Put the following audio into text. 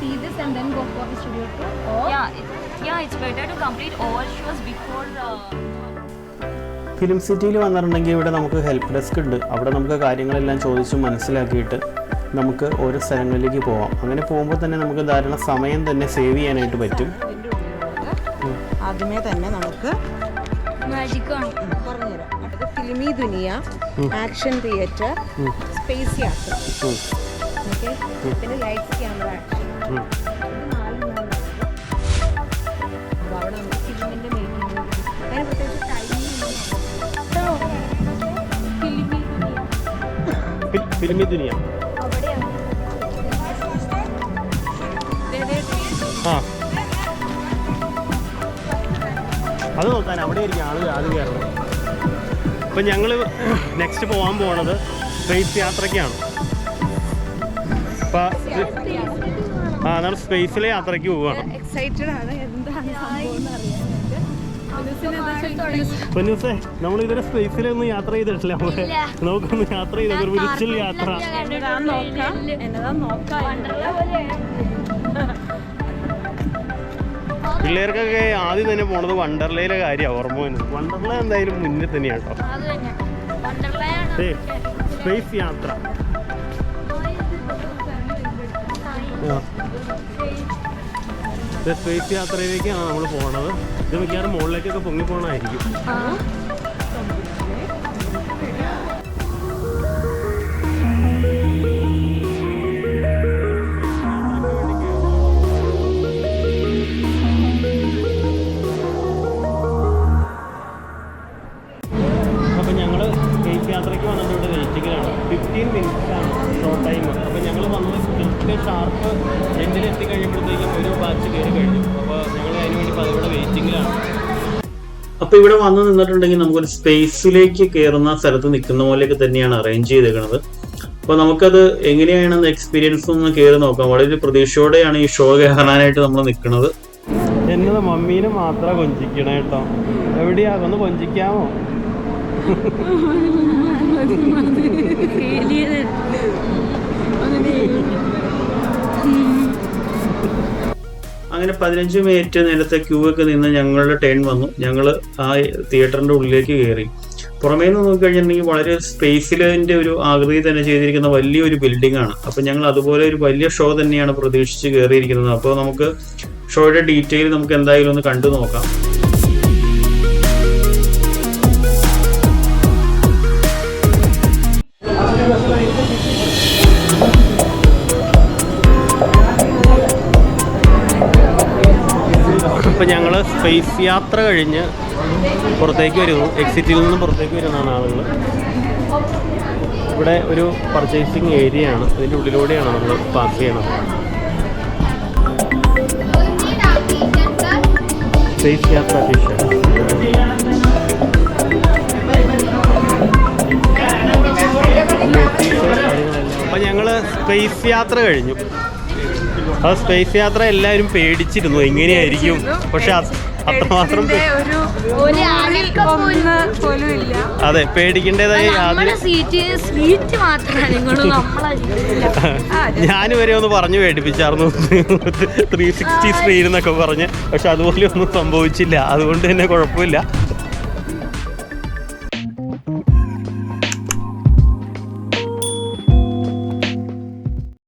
see this and then go for the studio tour? Or Yeah, it, yeah, it's better to complete all shows before. Uh, film സിറ്റിയിൽ വന്നിട്ടുണ്ടെങ്കിൽ ഇവിടെ നമുക്ക് help desk ഉണ്ട്. അവിടെ നമുക്ക് കാര്യങ്ങളെല്ലാം ചോദിച്ച് മനസ്സിലാക്കിയിട്ട് നമുക്ക് ഓരോ സ്ഥലങ്ങളിലേക്ക് പോവാം. അങ്ങനെ പോകുമ്പോൾ തന്നെ നമുക്ക് ധാരാളം സമയം തന്നെ സേവ് ചെയ്യാനായിട്ട് പറ്റും. ആദ്യമേ തന്നെ നമുക്ക് Filmi Duniya action theatre space യാത്ര. ഓക്കെ? പിന്നെ ലൈറ്റ്സ് ക്യാമറ ആക്ഷൻ മേക്കിംഗ് പ്രത്യേകിച്ച് ടൈമിംഗ് ഫിലിമി ദുനിയ. ആ. അത് നോക്കാൻ അവിടെ ഇരിക്കും ആൾ അത് കയറണം. അപ്പം ഞങ്ങൾ നെക്സ്റ്റ് പോകാൻ പോണത് ട്രെയിൻ യാത്രയ്ക്കാണ് അപ്പം ആ നമ്മൾ സ്പേസിലെ യാത്രയ്ക്ക് പോവുകയാണ് എക്സൈറ്റഡ് ആണ്. എന്താണ് സംഭവം എന്ന് അറിയാനായിട്ട് പൊന്നൂസേ. നമ്മൾ ഇതുവരെ സ്പേസിലൊന്നും യാത്ര ചെയ്തിട്ടില്ല നമ്മൾ. നമുക്കൊന്ന് യാത്ര ചെയ്ത ഒരു വിർച്വൽ യാത്ര. പിള്ളേർക്കൊക്കെ ആദ്യം തന്നെ പോണത് വണ്ടർലയിലെ കാര്യമാണ് ഓർമ്മ വരുന്നത്. വണ്ടർല എന്തായാലും മുന്നിൽ തന്നെയാണ് കേട്ടോ. സ്പേസ് യാത്ര. സ്പേസ് യാത്രയിലേക്കാണ് നമ്മൾ പോണത്. ഇത് മിക്കവാറും മുകളിലേക്കൊക്കെ പൊങ്ങി പോകണമായിരിക്കും ഫിഫ്റ്റീൻ മിനിറ്റ്സ് ആണ് ഷോർട്ട് ടൈം അപ്പോൾ ഞങ്ങൾ വന്നത് കൃത്യ ഷാർപ്പ് എൻഡിൽ എത്തിക്കഴിയുമ്പോഴത്തേക്കും ഒരു ബാച്ച് കയറി കഴിഞ്ഞു. അപ്പോൾ ഞങ്ങൾ അതിന് വേണ്ടി അപ്പോൾ അതിവിടെ വെയിറ്റിങ്ങിലാണ് അപ്പോൾ ഇവിടെ വന്ന് നിന്നിട്ടുണ്ടെങ്കിൽ നമുക്കൊരു സ്പേസിലേക്ക് കയറുന്ന സ്ഥലത്ത് നിൽക്കുന്ന പോലെയൊക്കെ തന്നെയാണ് അറേഞ്ച് ചെയ്തേക്കുന്നത് അപ്പോൾ നമുക്കത് എങ്ങനെയാണ് എക്സ്പീരിയൻസ് ഒന്ന് കയറി നോക്കാം. വളരെ പ്രതീക്ഷയോടെയാണ് ഈ ഷോ കയറാനായിട്ട് നമ്മൾ നിൽക്കുന്നത് എന്നത് മമ്മീനെ മാത്രം കൊഞ്ചിക്കണേ കേട്ടോ എവിടെയാ? ഒന്ന് കൊഞ്ചിക്കാമോ? അങ്ങനെ പതിനഞ്ച് മിനിറ്റ് നേരത്തെ ക്യൂ ഒക്കെ നിന്ന് ഞങ്ങളുടെ ടേൺ വന്നു. ഞങ്ങൾ ആ തിയേറ്ററിന്റെ ഉള്ളിലേക്ക് കയറി പുറമേ നിന്ന് നോക്കിക്കഴിഞ്ഞിട്ടുണ്ടെങ്കിൽ വളരെ സ്പേസിലിന്റെ ഒരു ആകൃതി തന്നെ ചെയ്തിരിക്കുന്ന വലിയൊരു ബിൽഡിംഗ് ആണ്. അപ്പോൾ ഞങ്ങൾ അതുപോലെ ഒരു വലിയ ഷോ തന്നെയാണ് പ്രതീക്ഷിച്ച് കയറിയിരിക്കുന്നത് അപ്പോൾ നമുക്ക് ഷോയുടെ ഡീറ്റെയിൽ നമുക്ക് എന്തായാലും ഒന്ന് കണ്ടു നോക്കാം ഇപ്പം ഞങ്ങൾ സ്പേസ് യാത്ര കഴിഞ്ഞ് പുറത്തേക്ക് വരുന്നു. എക്സിറ്റിൽ നിന്ന് പുറത്തേക്ക് വരുന്നതാണ് ആളുകൾ ഇവിടെ ഒരു പർച്ചേസിങ് ഏരിയ ആണ്. അതിന്റെ ഉള്ളിലൂടെയാണ് നമ്മൾ പാസ് ചെയ്യണത്. സ്പേസ് യാത്ര ടിഷ സ്പേസ് യാത്ര കഴിഞ്ഞു. ആ സ്പേസ് യാത്ര എല്ലാവരും പേടിച്ചിരുന്നു എങ്ങനെയായിരിക്കും? പക്ഷെ അത് അത്രമാത്രം അതെ പേടിക്കേണ്ടതായി ഞാൻ വരെ ഒന്ന് പറഞ്ഞു പേടിപ്പിച്ചായിരുന്നു ത്രീ സിക്സ്റ്റി സ്ക്രീൻ എന്നൊക്കെ പറഞ്ഞ്. പക്ഷെ അതുപോലെ ഒന്നും സംഭവിച്ചില്ല. അതുകൊണ്ട് തന്നെ കുഴപ്പമില്ല.